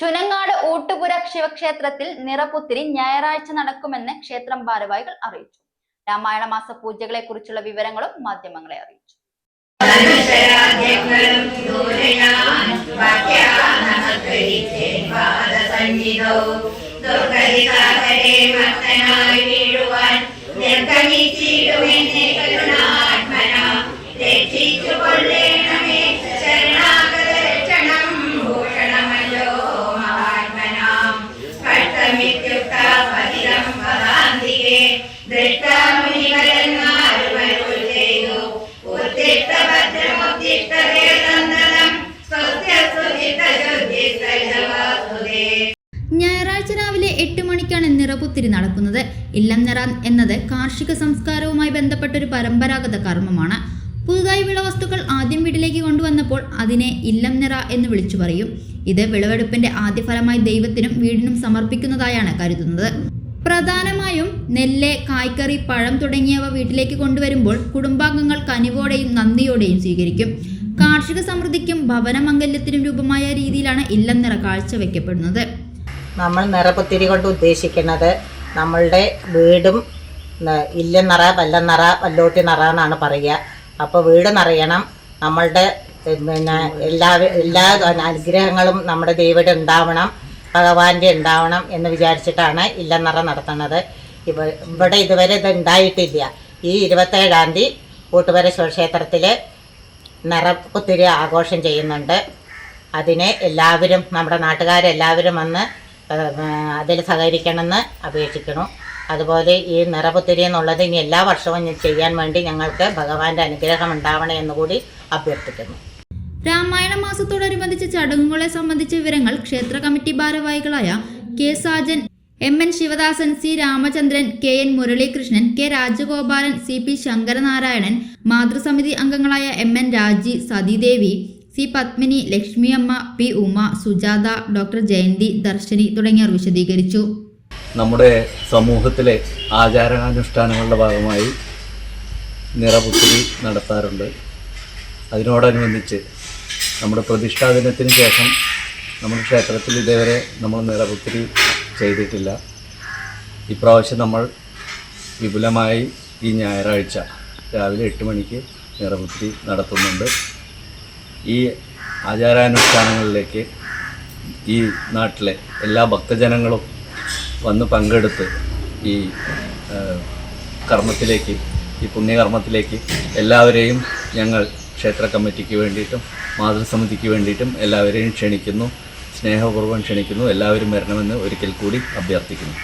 ചുനങ്ങാട് ഊട്ടുപുര ശിവക്ഷേത്രത്തിൽ നിറപുത്തിരി ഞായറാഴ്ച നടക്കുമെന്ന് ക്ഷേത്രം ഭാരവാഹികൾ അറിയിച്ചു. രാമായണ മാസ പൂജകളെ കുറിച്ചുള്ള വിവരങ്ങളും മാധ്യമങ്ങളെ അറിയിച്ചു. ഞായറാഴ്ച രാവിലെ എട്ട് മണിക്കാണ് നിറപുത്തിരി നടക്കുന്നത്. ഇല്ലം നിറ എന്നത് കാർഷിക സംസ്കാരവുമായി ബന്ധപ്പെട്ട ഒരു പരമ്പരാഗത കർമ്മമാണ്. പുതുതായി വിളവസ്തുക്കൾ ആദ്യം വീട്ടിലേക്ക് കൊണ്ടുവന്നപ്പോൾ അതിനെ ഇല്ലം നിറ എന്ന് വിളിച്ചു പറയും. ഇത് വിളവെടുപ്പിന്റെ ആദ്യ ഫലമായി ദൈവത്തിനും വീടിനും സമർപ്പിക്കുന്നതായാണ് കരുതുന്നത്. പ്രധാനമായും നെല്ല് കായ്ക്കറി പഴം തുടങ്ങിയവ വീട്ടിലേക്ക് കൊണ്ടുവരുമ്പോൾ കുടുംബാംഗങ്ങൾ കനിവോടെയും നന്ദിയോടെയും സ്വീകരിക്കും. കാർഷിക സമൃദ്ധിക്കും ഭവനമംഗല്യത്തിനും രൂപമായ രീതിയിലാണ് ഇല്ലം നിറ കാഴ്ചവെക്കപ്പെടുന്നത് നമ്മൾ നിറപുത്തിരി കൊണ്ട് ഉദ്ദേശിക്കുന്നത് നമ്മളുടെ വീടും ന- ഇല്ലനിറ വല്ലനിറ വല്ലോട്ടി നിറ എന്നാണ് പറയുക. അപ്പോൾ വീട് നിറയണം. നമ്മളുടെ പിന്നെ എല്ലാ എല്ലാ അനുഗ്രഹങ്ങളും നമ്മുടെ ദൈവയുടെ ഉണ്ടാവണം. ഭഗവാന്റെ ഉണ്ടാവണം എന്ന് വിചാരിച്ചിട്ടാണ് ഇല്ലെന്നറ നടത്തുന്നത്. ഇവ ഇവിടെ ഇതുവരെ ഇത് ഉണ്ടായിട്ടില്ല. ഈ ഇരുപത്തേഴാം തീയതി കൂട്ടുപര ശിവക്ഷേത്രത്തിൽ ഒത്തിരി ആഘോഷം ചെയ്യുന്നുണ്ട്. അതിനെ എല്ലാവരും നമ്മുടെ നാട്ടുകാരെല്ലാവരും വന്ന് അതിൽ സഹകരിക്കണമെന്ന് അപേക്ഷിക്കുന്നു. അതുപോലെ ഈ നിറപുത്തിരി എന്നുള്ളത് ഇനി എല്ലാ വർഷവും ചെയ്യാൻ വേണ്ടി ഞങ്ങൾക്ക് ഭഗവാന്റെ അനുഗ്രഹം ഉണ്ടാവണേ എന്ന് കൂടി അഭ്യർത്ഥിക്കുന്നു. രാമായണ മാസത്തോടനുബന്ധിച്ച ചടങ്ങുകളെ സംബന്ധിച്ച വിവരങ്ങൾ ക്ഷേത്ര കമ്മിറ്റി ഭാരവാഹികളായ K Sajan M N Sivadasan C Ramachandran K N Muralikrishnan K Rajagopalan C P Sankaranarayanan മാതൃസമിതി അംഗങ്ങളായ M N Raji Sathidevi C Padmini Lakshmiyamma P Uma Sujatha doctor Jayanthi Darshani തുടങ്ങിയവർ വിശദീകരിച്ചു. നമ്മുടെ സമൂഹത്തിലെ ആചാരാനുഷ്ഠാനങ്ങളുടെ ഭാഗമായി നിറപുത്തിരി നടത്താറുണ്ട്. അതിനോടനുബന്ധിച്ച് നമ്മുടെ പ്രതിഷ്ഠാ ദിനത്തിന് ശേഷം നമ്മുടെ ക്ഷേത്രത്തിൽ ഇതേവരെ നമ്മൾ നിറപുത്തിരി ചെയ്തിട്ടില്ല. ഇപ്രാവശ്യം നമ്മൾ വിപുലമായി ഈ ഞായറാഴ്ച രാവിലെ എട്ട് മണിക്ക് നിറപുത്തിരി നടത്തുന്നുണ്ട്. ഈ ആചാരാനുഷ്ഠാനങ്ങളിലേക്ക് ഈ നാട്ടിലെ എല്ലാ ഭക്തജനങ്ങളും വന്ന് പങ്കെടുത്ത് ഈ കർമ്മത്തിലേക്ക് ഈ പുണ്യകർമ്മത്തിലേക്ക് എല്ലാവരെയും ഞങ്ങൾ ക്ഷേത്ര കമ്മിറ്റിക്ക് വേണ്ടിയിട്ടും മാതൃസമിതിക്ക് വേണ്ടിയിട്ടും എല്ലാവരെയും ക്ഷണിക്കുന്നു. സ്നേഹപൂർവം ക്ഷണിക്കുന്നു. എല്ലാവരും വരണമെന്ന് ഒരിക്കൽ കൂടി അഭ്യർത്ഥിക്കുന്നു.